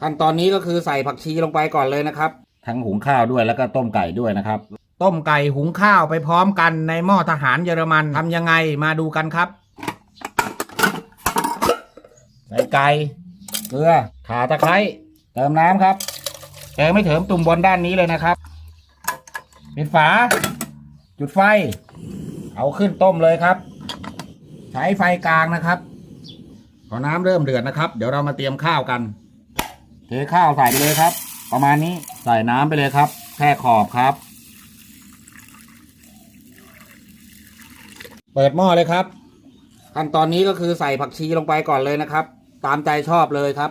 ขั้นตอนนี้ก็คือใส่ผักชีลงไปก่อนเลยนะครับ ทั้งหุงข้าวด้วยแล้วก็ต้มไก่ด้วยนะครับ ต้มไก่หุงข้าวไปพร้อมกันในหม้อทหารเยอรมันทำยังไงมาดูกันครับ ใส่ไก่เกลือข่าตะไคร้เติมน้ำครับเติมไม่เถิมตุ่มบนด้านนี้เลยนะครับปิดฝา จุดไฟ เอาขึ้นต้มเลยครับ ใช้ไฟกลางนะครับพอน้ำเริ่มเดือดนะครับ เดี๋ยวเรามาเตรียมข้าวกัน เทข้าวใส่ไปเลยครับ ประมาณนี้ใส่น้ำไปเลยครับแค่ขอบครับ เปิดหม้อเลยครับ ขั้นตอนนี้ก็คือใส่ผักชีลงไปก่อนเลยนะครับ ตามใจชอบเลยครับ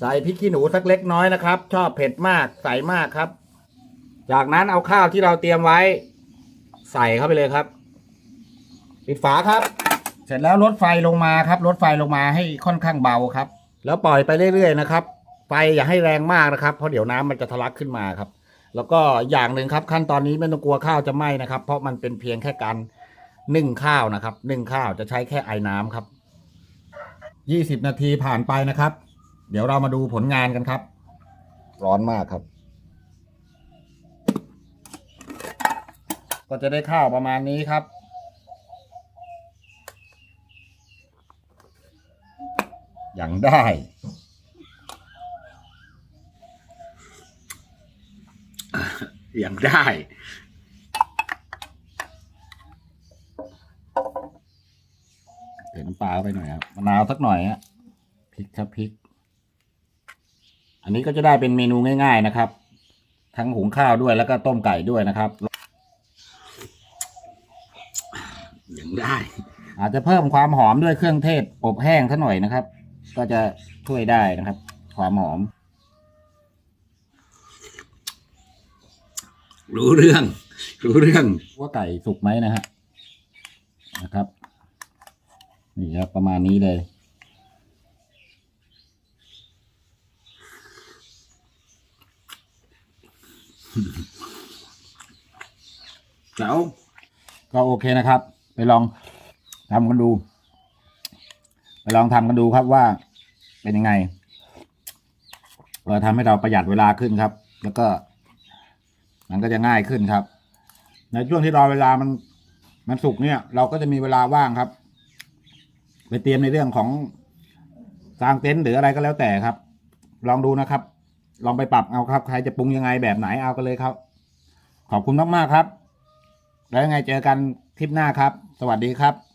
ใส่พริกขี้หนูสักเล็กน้อยนะครับ ชอบเผ็ดมากใส่มากครับ จากนั้นเอาข้าวที่เราเตรียมไว้ ใส่เข้าไปเลยครับ ปิดฝาครับ เสร็จแล้วลดไฟลงมาครับลดไฟลงมาให้ค่อนข้างเบาครับ แล้วปล่อยไปเรื่อยๆนะครับ ไฟอย่าให้แรงมากนะครับ เพราะเดี๋ยวน้ำมันจะทะลักขึ้นมาครับ แล้วก็อย่างหนึ่งครับ ขั้นตอนนี้ไม่ต้องกลัวข้าวจะไหม้นะครับ เพราะมันเป็นเพียงแค่การนึ่งข้าวนะครับ นึ่งข้าวจะใช้แค่ไอ้น้ำครับยี่สิบนาทีผ่านไปนะครับ เดี๋ยวเรามาดูผลงานกันครับ ร้อนมากครับ ก็จะได้ข้าวประมาณนี้ครับ อย่างได้ อย่างได้เดี๋ยวน้ำปลาเข้าไปหน่อยครับมะนาวสักหน่อยฮะพริกครับพริก อันนี้ก็จะได้เป็นเมนูง่าย ๆนะครับ ทั้งหุงข้าวด้วยแล้วก็ต้มไก่ด้วยนะครับอย่างได้ อาจจะเพิ่มความหอมด้วยเครื่องเทศอบแห้งซะหน่อยนะครับ ก็จะช่วยได้นะครับ ความหอม รู้เรื่อง รู้เรื่องว่าไก่สุกไหมนะฮะนะครับนี่ครับประมาณนี้เลยแล้วก็โอเคนะครับ ไปลองทำกันดู ไปลองทำกันดูครับว่า เป็นยังไงเราทำให้เราประหยัดเวลาขึ้นครับ แล้วก็ มันก็จะง่ายขึ้นครับ ในช่วงที่รอเวลามัน มันสุกเนี่ย เราก็จะมีเวลาว่างครับ ไปเตรียมในเรื่องของกางเต็นท์หรืออะไรก็แล้วแต่ครับ ลองดูนะครับ ลองไปปรับเอาครับ ใครจะปรุงยังไงแบบไหนเอากันเลยครับ ขอบคุณมากๆครับ แล้วยังไงเจอกันคลิปหน้าครับ สวัสดีครับ